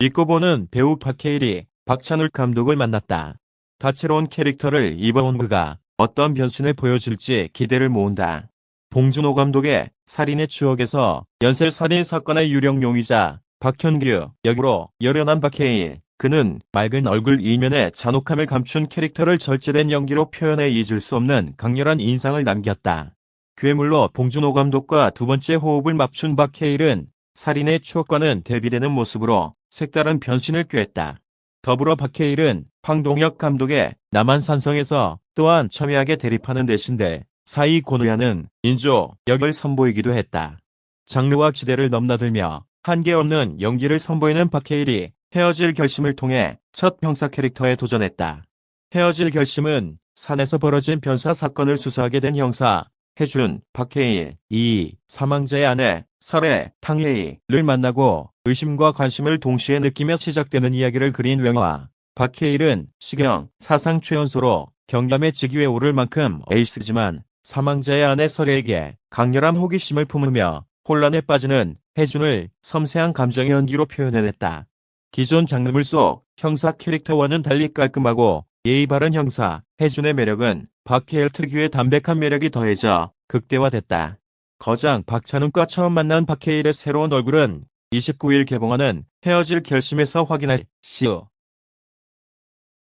잊고 보는 배우 박해일이 박찬욱 감독을 만났다. 다채로운 캐릭터를 입어온 그가 어떤 변신을 보여줄지 기대를 모은다. 봉준호 감독의 살인의 추억에서 연쇄살인 사건의 유령 용의자 박현규 역으로 열연한 박해일. 그는 맑은 얼굴 이면에 잔혹함을 감춘 캐릭터를 절제된 연기로 표현해 잊을 수 없는 강렬한 인상을 남겼다. 괴물로 봉준호 감독과 두 번째 호흡을 맞춘 박해일은 살인의 추억과는 대비되는 모습으로 색다른 변신을 꾀했다. 더불어 박해일은 황동혁 감독의 남한 산성에서 또한 첨예하게 대립하는 대신대 사이 고노야는 인조 역을 선보이기도 했다. 장르와 지대를 넘나들며 한계 없는 연기를 선보이는 박해일이 헤어질 결심을 통해 첫 형사 캐릭터에 도전했다. 헤어질 결심은 산에서 벌어진 변사 사건을 수사하게 된 형사 해준, 박해일, 이 사망자의 아내 설애, 탕예이를 만나고 의심과 관심을 동시에 느끼며 시작되는 이야기를 그린 영화. 박해일은 시경, 사상 최연소로 경감의 직위에 오를 만큼 에이스지만 사망자의 아내 설애에게 강렬한 호기심을 품으며 혼란에 빠지는 해준을 섬세한 감정의 연기로 표현해냈다. 기존 장르물 속 형사 캐릭터와는 달리 깔끔하고 예의 바른 형사 해준의 매력은 박해일 특유의 담백한 매력이 더해져 극대화됐다. 거장 박찬욱과 처음 만난 박해일의 새로운 얼굴은 29일 개봉하는 헤어질 결심에서 확인할 시우